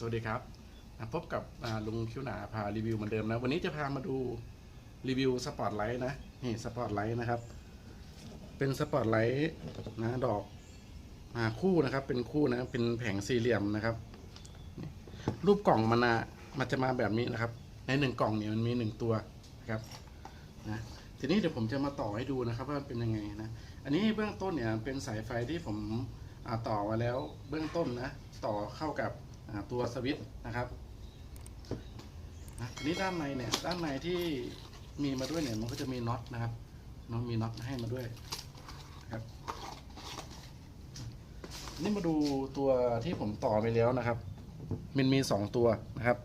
สวัสดีครับ พบกับลุงคิ้วหนาพารีวิวเหมือนเดิมนะ วันนี้จะพามาดูรีวิวสปอตไลท์นะ นี่สปอตไลท์นะครับ เป็นสปอตไลท์นะดอกอ่าคู่นะครับ เป็นคู่นะ เป็นแผงสี่เหลี่ยมนะครับ รูปกล่องมันนะมันจะมาแบบนี้นะครับ ในหนึ่งกล่องเนี่ยมันมีหนึ่งตัวนะครับ นะทีนี้เดี๋ยวผมจะมาต่อให้ดูนะครับว่าเป็นยังไงนะ อันนี้เบื้องต้นเนี่ยเป็นสายไฟที่ผมต่อมาแล้วเบื้องต้นนะ ต่อเข้ากับ ตัวสวิตช์นะครับนะทีนี้ด้านในเนี่ยด้านในที่มีมาด้วยเนี่ยมันก็จะมีน็อตนะครับน้องมีน็อตให้มาด้วยนะครับ นี่มาดูตัวที่ผมต่อไปแล้วนะครับ มันมีสองตัวนะครับ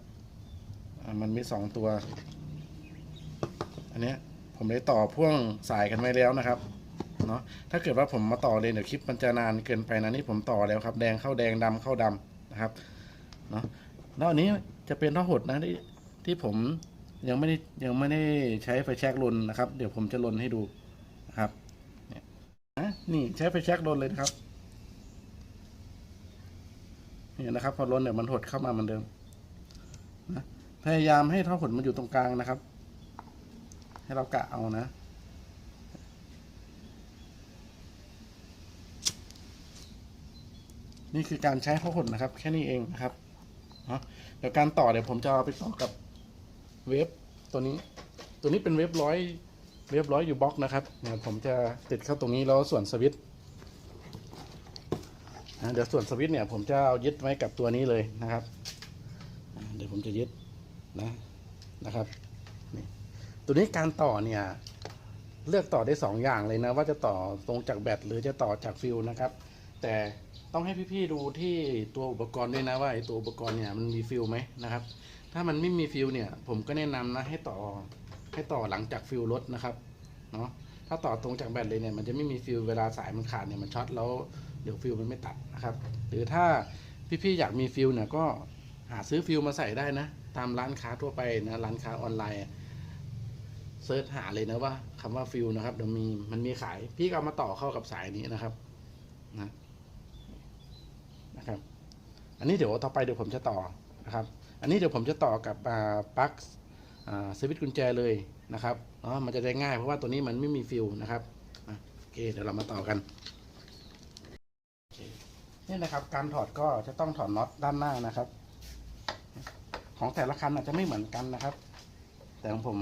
มันมีสองตัว อันเนี้ยผมได้ต่อพ่วงสายกันไว้แล้วนะครับเนาะถ้าเกิดว่าผมมาต่อเลยเดี๋ยวคลิปมันจะนานเกินไปนะนี่ผมต่อแล้วครับ แดงเข้าแดงดำเข้าดำนะครับ เนาะแล้วอันนี้จะเป็นท่อหดนะที่ที่ผมยังไม่ได้ยังไม่ได้ใช้ไฟแช็กลนนะครับ เดี๋ยวผมจะลนให้ดูนะครับนี่ยนะนี่ใช้ไฟแช็กลนเลยนะครับนี่นะครับ พอลนเนี่ยมันหดเข้ามาเหมือนเดิมนะพยายามให้ท่อหดมันอยู่ตรงกลางนะครับ ให้เรากะเอานะนี่คือการใช้ข้อหดนะครับ แค่นี้เองนะครับ นะเดี๋ยวการต่อเดี๋ยวผมจะเอาไปต่อกับเวฟตัวนี้ ตัวนี้เป็นเวฟร้อยเวฟร้อยอยู่บล็อกนะครับเนี่ยผมจะติดเข้าตรงนี้แล้วส่วนสวิตช์เดี๋ยวส่วนสวิตช์เนี่ยผมจะเอายึดไว้กับตัวนี้เลยนะครับ เดี๋ยวผมจะยึดนะนะครับนี่ตัวนี้การต่อเนี่ยเลือกต่อได้สองอย่างเลยนะว่าจะต่อตรงจากแบตหรือจะต่อจากฟิวนะครับ แต่ ต้องให้พี่ๆดูที่ตัวอุปกรณ์ด้วยนะว่าไอตัวอุปกรณ์เนี่ยมันมีฟิลไหมนะครับ ถ้ามันไม่มีฟิลเนี่ย ผมก็แนะนำนะให้ต่อให้ต่อหลังจากฟิลรถนะครับเนาะถ้าต่อตรงจากแบตเลยเนี่ยมันจะไม่มีฟิลเวลาสายมันขาดเนี่ยมันช็อตแล้วเดี๋ยวฟิลมันไม่ตัดนะครับหรือถ้าพี่ๆอยากมีฟิลเนี่ยก็หาซื้อฟิลมาใส่ได้นะ ตามร้านค้าทั่วไปนะร้านค้าออนไลน์เซิร์ชหาเลยนะว่าคำว่าฟิลนะครับเดี๋ยวมีมันมีขายพี่ก็เอามาต่อเข้ากับสายนี้นะครับ นะครับ อันนี้เดี๋ยวต่อไปเดี๋ยวผมจะต่อนะครับ อันนี้เดี๋ยวผมจะต่อกับปลั๊กสวิตช์กุญแจเลยนะครับเนาะมันจะได้ง่ายเพราะว่าตัวนี้มันไม่มีฟิวนะครับโอเคเดี๋ยวเรามาต่อกันนี่นะครับการถอดก็จะต้องถอดน็อตด้านหน้านะครับ ของแต่ละคันอาจจะไม่เหมือนกันนะครับ แต่ของผม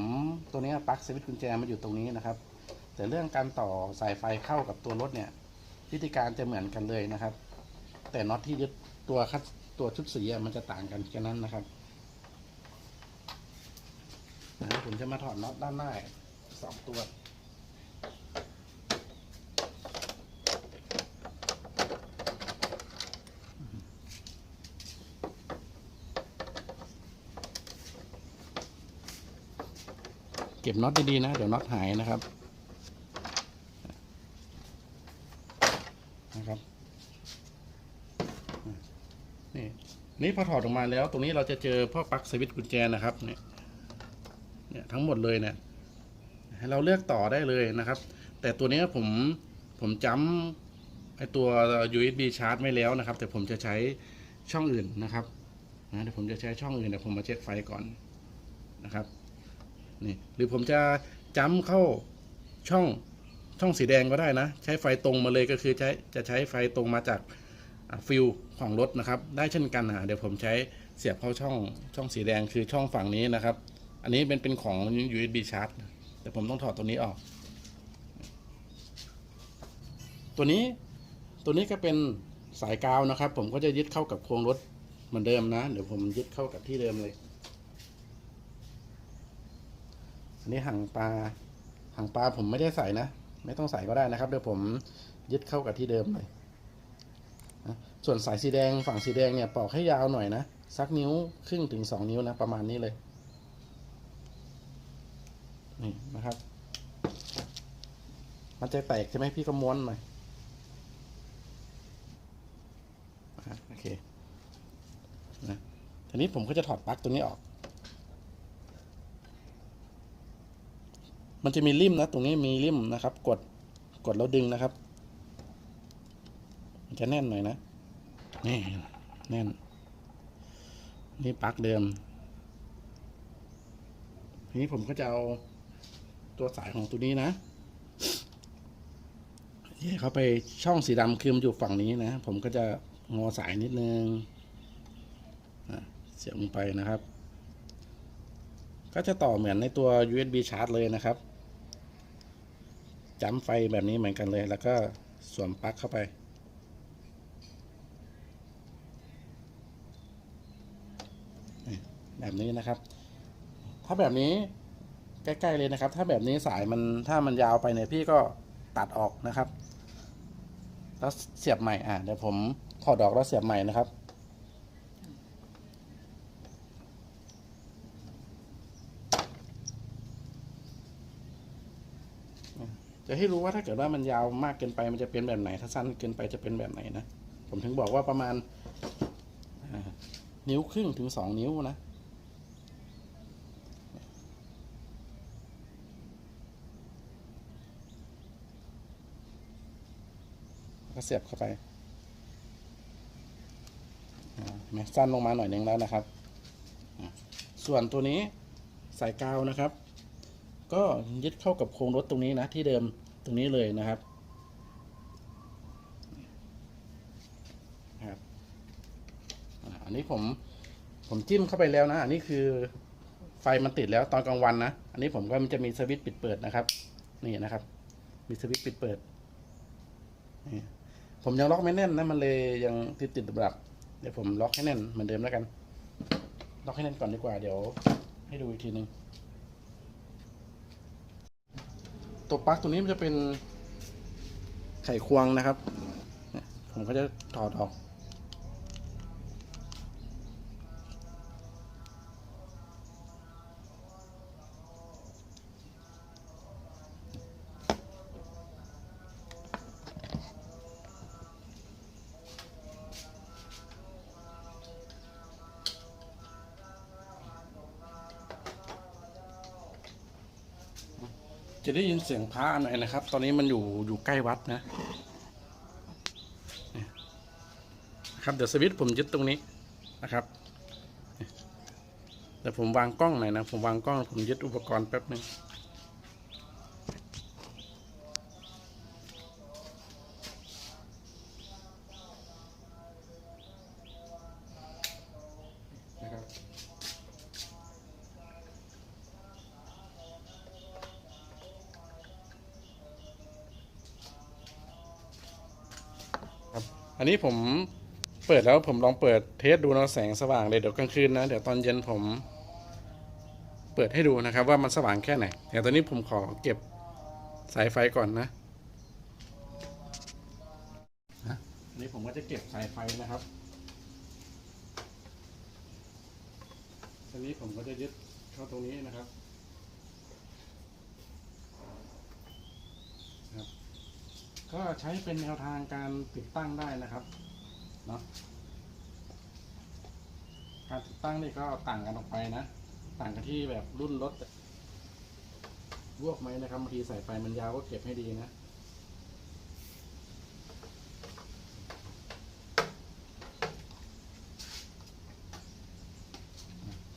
ตัวนี้ปลั๊กสวิตช์กุญแจมันอยู่ตรงนี้นะครับ แต่เรื่องการต่อสายไฟเข้ากับตัวรถเนี่ยวิธีการจะเหมือนกันเลยนะครับ แต่น็อตที่ยึดตัวคัดตัวชุดสีมันจะต่างกันแค่นั้นนะครับนะผมจะมาถอดน็อตด้านหน้าสองตัวเก็บน็อตดีๆนะ เดี๋ยวน็อตหายนะครับ นี่ นี่พอถอดออกมาแล้ว ตรงนี้เราจะเจอพ่อปลั๊กสวิตช์กุญแจนะครับเนี่ยเนี่ยทั้งหมดเลยเนี่ยให้เราเลือกต่อได้เลยนะครับ แต่ตัวนี้ผมผมจำไอตัว USB ชาร์จไม่แล้วนะครับ แต่ผมจะใช้ช่องอื่นนะครับนะเดี๋ยวผมจะใช้ช่องอื่นเดี๋ยวผมมาเช็คไฟก่อนนะครับนี่หรือผมจะจำเข้าช่องช่องสีแดงก็ได้นะ ใช้ไฟตรงมาเลยก็คือใช้จะใช้ไฟตรงมาจาก ฟิลของรถนะครับ ได้เช่นกันนะเดี๋ยวผมใช้เสียบเข้าช่องช่องสีแดงคือช่องฝั่งนี้นะครับ อันนี้เป็นเป็นของ USB ชาร์จแต่ผมต้องถอดตัวนี้ออก ตัวนี้ตัวนี้ก็เป็นสายกาวนะครับ ผมก็จะยึดเข้ากับโครงรถเหมือนเดิมนะ เดี๋ยวผมยึดเข้ากับที่เดิมเลย อันนี้ห่างปลาห่างปลาผมไม่ได้ใส่นะ ไม่ต้องใส่ก็ได้นะครับ เดี๋ยวผมยึดเข้ากับที่เดิมเลย ส่วนสายสีแดงฝั่งสีแดงเนี่ยปอกให้ยาวหน่อยนะสักนิ้วครึ่งถึงสองนิ้วนะประมาณนี้เลยนี่นะครับ มันจะแตกใช่ไหมพี่ก็ม้วนหน่อยโอเคนะทีนี้ผมก็จะถอดปลั๊กตัวนี้ออก มันจะมีริมนะ ตรงนี้มีริมนะครับ กดกดแล้วดึงนะครับ มันจะแน่นหน่อยนะ นี่แน่น นี่ปลั๊กเดิม ทีนี้ผมก็จะเอาตัวสายของตัวนี้นะที่เขาไปช่องสีดำคือมันอยู่ฝั่งนี้นะ ผมก็จะงอสายนิดนึงเสียบลงไปนะครับ ก็จะต่อเหมือนในตัว USB ชาร์จเลยนะครับจำไฟแบบนี้เหมือนกันเลย แล้วก็สวมปลั๊กเข้าไป แบบนี้นะครับ ถ้าแบบนี้ใกล้ๆเลยนะครับ ถ้าแบบนี้สายมันถ้ามันยาวไปเนี่ยพี่ก็ตัดออกนะครับ แล้วเสียบใหม่อะเดี๋ยวผมถอดออกแล้วเสียบใหม่นะครับจะให้รู้ว่าถ้าเกิดว่ามันยาวมากเกินไปมันจะเป็นแบบไหน ถ้าสั้นเกินไปจะเป็นแบบไหนนะ ผมถึงบอกว่าประมาณนิ้วครึ่งถึงสองนิ้วนะ ก็เสียบเข้าไปอ่าเห็นไหมสั้นลงมาหน่อยหนึ่งแล้วนะครับ ส่วนตัวนี้สายกาวนะครับ ก็ยึดเข้ากับโครงรถตรงนี้นะ ที่เดิมตรงนี้เลยนะครับครับอันนี้ผมผมจิ้มเข้าไปแล้วนะ อันนี้คือไฟมันติดแล้วตอนกลางวันนะ อันนี้ผมก็มันจะมีสวิตช์ปิดเปิดนะครับ นี่นะครับ มีสวิตช์ปิดเปิดนี่ ผมยังล็อกไม่แน่นนะมันเลยยังติดติดดับเดี๋ยวผมล็อกให้แน่นเหมือนเดิมแล้วกัน ล็อกให้แน่นก่อนดีกว่าเดี๋ยว ให้ดูอีกทีหนึ่งตัวปลั๊กตัวนี้มันจะเป็นไขควงนะครับ ผมก็จะถอดออก จะได้ยินเสียงพระหน่อยนะครับ ตอนนี้มันอยู่อยู่ใกล้วัดนะนครับเดี๋ยวสวิตช์ผมยึดตรงนี้นะครับเนี่ยเดี๋ยวผมวางกล้องหน่อยนะ ผมวางกล้องผมยึดอุปกรณ์แป๊บหนึ่ง อันนี้ผมเปิดแล้วผมลองเปิดเทสดูนะแสงสว่างเลยเดี๋ยวกลางคืนนะเดี๋ยวตอนเย็นผม เปิดให้ดูนะครับ ว่ามันสว่างแค่ไหนแต่ตอนนี้ผมขอเก็บสายไฟก่อนนะนะอันนี้ผมก็จะเก็บสายไฟนะครับทีนี้ผมก็จะยึดเข้าตรงนี้นะครับ ก็ใช้เป็นแนวทางการติดตั้งได้นะครับเนาะการติดตั้งนี่ก็ต่างกันออกไปนะ ต่างกันที่แบบรุ่นรถวบไหมนะครับบางทีสายไฟมันยาวก็เก็บให้ดีนะ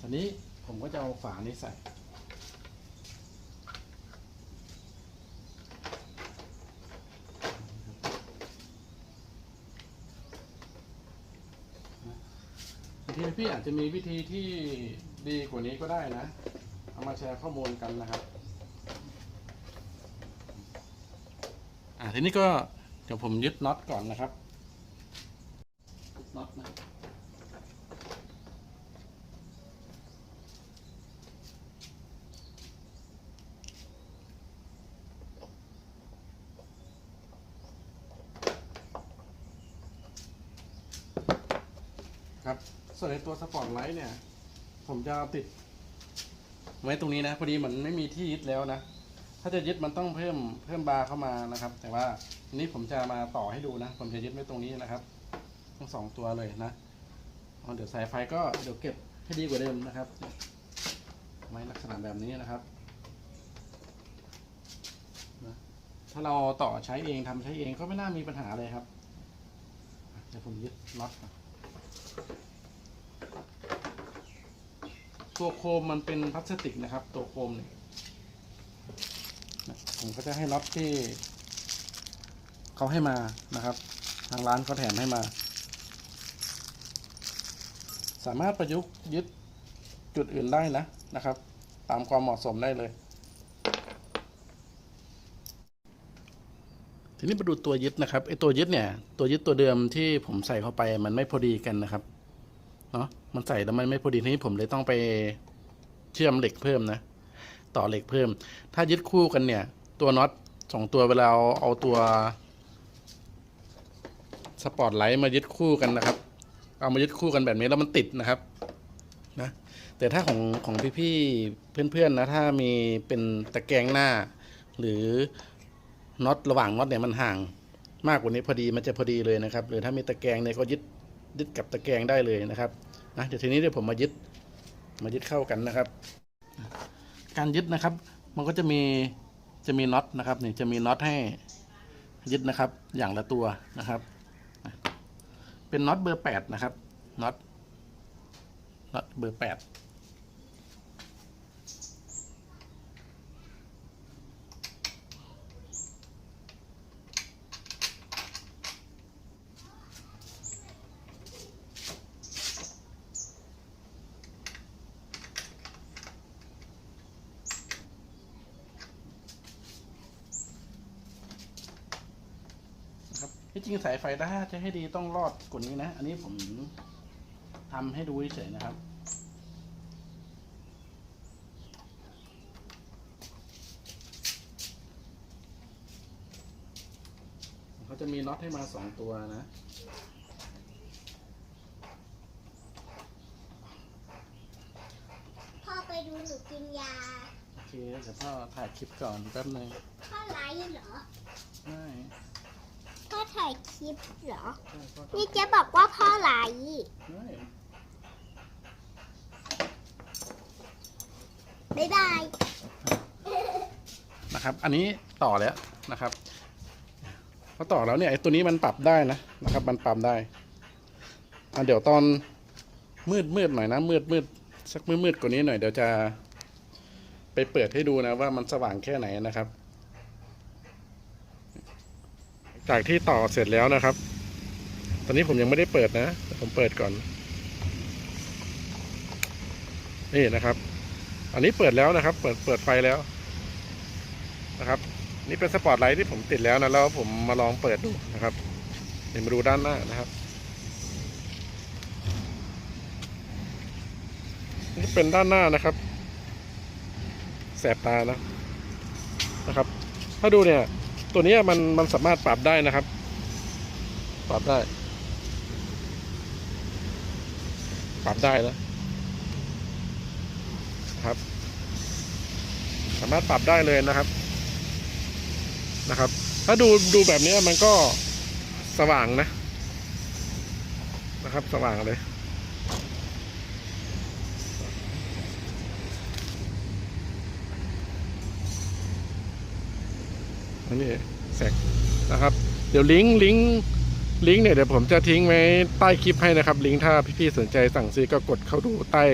ทีนี้ผมก็จะเอาฝานี้ใส่ บางที พี่อาจจะมีวิธีที่ดีกว่านี้ก็ได้นะ เอามาแชร์ข้อมูลกันนะครับ อ่าทีนี้ก็เดี๋ยวผมยึดน็อตก่อนนะครับน็อตนะครับ ส่วนใน ตัวสปอร์ตไลท์เนี่ย ผมจะเอาติด ไว้ตรงนี้นะ พอดีเหมันไม่มีที่ยึดแล้วนะ ถ้าจะยึดมันต้องเพิ่มเพิ่มบาร์เข้ามานะครับ แต่ว่านี้ผมจะมาต่อให้ดูนะ ผมจะยึดไว้ตรงนี้นะครับ ทั้งสองตัวเลยนะเดี๋ยวสายไฟก็เดี๋ยวเก็บให้ดีกว่าเดิมนะครับ ไว้ลักษณะแบบนี้นะครับถ้าเราต่อใช้เองทำใช้เองก็ไม่น่ามีปัญหาเลยครับเดี๋ยวผมยึดน็อตก่อน ตัวโคมมันเป็นพลาสติกนะครับ ตัวโคมเนี่ยผมก็จะให้น็อตที่เขาให้มานะครับ ทางร้านเขาแถมให้มา สามารถประยุกต์ยึดจุดอื่นได้นะนะครับ ตามความเหมาะสมได้เลย ทีนี้มาดูตัวยึดนะครับไอตัวยึดเนี่ย ตัวยึดตัวเดิมที่ผมใส่เข้าไปมันไม่พอดีกันนะครับ เนาะมันใส่แล้วมันไม่พอดีทีนี้ผมเลยต้องไปเชื่อมเหล็กเพิ่มนะ ต่อเหล็กเพิ่ม ถ้ายึดคู่กันเนี่ย ตัวน็อตสองตัวเวลาเอาเอาตัวสปอร์ตไลท์มายึดคู่กันนะครับ เอามายึดคู่กันแบบนี้แล้วมันติดนะครับนะแต่ถ้าของของพี่ๆเพื่อนๆนะ ถ้ามีเป็นตะแกรงหน้า หรือน็อตระหว่างน็อตเนี่ยมันห่างมากกว่านี้พอดีมันจะพอดีเลยนะครับ หรือถ้ามีตะแกรงเนี่ยก็ยึด ยึดกับตะแกรงได้เลยนะครับนะเดี๋ยวทีนี้เดี๋ยวผมมายึดมายึดเข้ากันนะครับ การยึดนะครับ มันก็จะมีจะมีน็อตนะครับนี่จะมีน็อตให้ยึดนะครับ อย่างละตัวนะครับ เป็นน็อตเบอร์แปดนะครับน็อตน็อตเบอร์แปด จริงสายไฟถ้าจะให้ดีต้องรอดกว่านี้นะ อันนี้ผมทำให้ดูเฉยๆนะครับเขาจะมีน็อตให้มาสองตัวนะพ่อไปดูหนูกินยา โอเค เดี๋ยวพ่อถ่ายคลิปก่อนแป๊บหนึงพ่อไลฟ์เหรอ ไม่พ่อ ถ่ายคลิปเหรอ นี่เจ๊บอกว่าพ่อไล่บ๊ายบาย นะครับ อันนี้ต่อแล้วนะครับ พอต่อแล้วเนี่ยไอ้ตัวนี้มันปรับได้นะนะครับ มันปรับได้อะเดี๋ยวตอนมืดมืดหน่อยนะ มืดมืดสักมืดมืดกว่านี้หน่อยเดี๋ยวจะไปเปิดให้ดูนะว่ามันสว่างแค่ไหนนะครับ จากที่ต่อเสร็จแล้วนะครับ ตอนนี้ผมยังไม่ได้เปิดนะ ผมเปิดก่อน นี่นะครับ อันนี้เปิดแล้วนะครับ เปิดเปิดไฟแล้วนะครับ นี่เป็นสปอตไลท์ที่ผมติดแล้วนะแล้วผมมาลองเปิดดูนะครับเดี๋ยวมาดูด้านหน้านะครับนี่เป็นด้านหน้านะครับ แสบตานะนะครับ ถ้าดูเนี่ย ตัวเนี้ยมันมันสามารถปรับได้นะครับ ปรับได้ ปรับได้แล้วครับ สามารถปรับได้เลยนะครับนะครับ ถ้าดูดูแบบเนี้ยมันก็สว่างนะ นะครับ สว่างเลย นนี้แสกนะครับ เดี๋ยวลิงก์ลิงก์ลิงก์เนี่ยเดี๋ยวผมจะทิ้งไว้ใต้คลิปให้นะครับ ลิงก์ถ้าพี่ๆสนใจสั่งซื้อก็กดเข้าดูใต้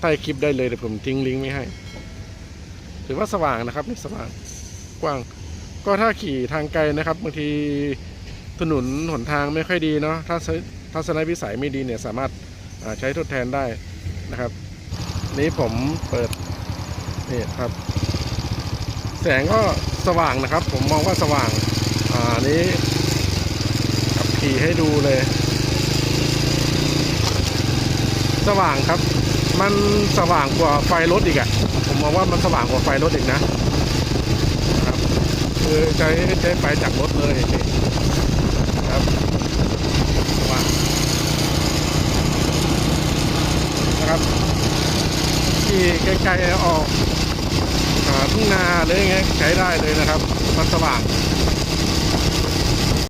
ใต้คลิปได้เลยเดี๋ยวผมทิ้งลิงก์ไว้ให้ถือว่าสว่างนะครับนี่สว่างกว้าง ก็ถ้าขี่ทางไกลนะครับบางทีถนนหนทางไม่ค่อยดีเนาะถ้าทัศนวิสัยไม่ดีเนี่ยสามารถาใช้ทดแทนได้นะครับ นี้ผมเปิดนี่ครับ แสงก็สว่างนะครับ ผมมองว่าสว่าง อ่านี้ขับขี่ให้ดูเลย สว่างครับ มันสว่างกว่าไฟรถอีกอะ่ะ ผมมองว่ามันสว่างกว่าไฟรถอีกนะครับ คือใช้ใช้ไฟจากรถเลยนี่ครับสว่างนะครับที่ใกล้ๆออก ทุ่งนาหรืออย่างเงี้ยใช้ได้เลยนะครับมันสว่าง